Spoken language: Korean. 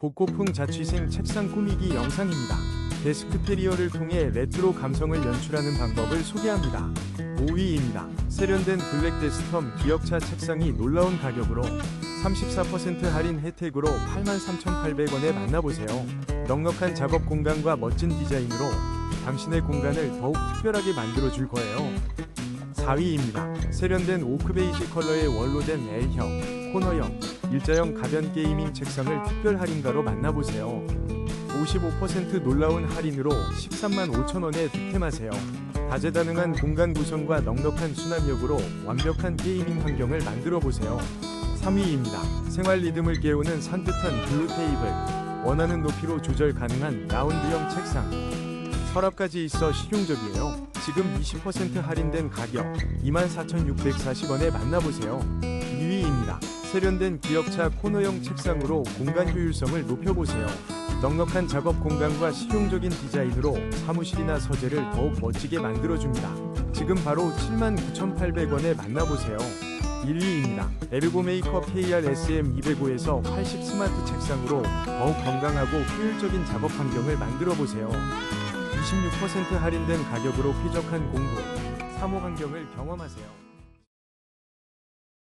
복고풍 자취생 책상 꾸미기 영상입니다. 데스크 테리어를 통해 레트로 감성을 연출하는 방법을 소개합니다. 5위입니다. 세련된 블랙 데스텀 기역차 책상이 놀라운 가격으로 34% 할인 혜택으로 83,800원에 만나보세요. 넉넉한 작업 공간과 멋진 디자인으로 당신의 공간을 더욱 특별하게 만들어줄 거예요. 4위입니다. 세련된 오크베이지 컬러의 원로된 L형, 코너형, 일자형 가변 게이밍 책상을 특별 할인가로 만나보세요. 55% 놀라운 할인으로 13만 5천원에 득템하세요. 다재다능한 공간 구성과 넉넉한 수납력으로 완벽한 게이밍 환경을 만들어 보세요. 3위입니다. 생활 리듬을 깨우는 산뜻한 블루 테이블. 원하는 높이로 조절 가능한 라운드형 책상. 서랍까지 있어 실용적이에요. 지금 20% 할인된 가격 24,640원에 만나보세요. 2위입니다. 세련된 기역차 코너형 책상으로 공간 효율성을 높여보세요. 넉넉한 작업 공간과 실용적인 디자인으로 사무실이나 서재를 더욱 멋지게 만들어줍니다. 지금 바로 79,800원에 만나보세요. 1위입니다. 에르고 메이크업 KR-SM205에서 80 스마트 책상으로 더욱 건강하고 효율적인 작업 환경을 만들어 보세요. 26% 할인된 가격으로 쾌적한 공부, 사무 환경을 경험하세요.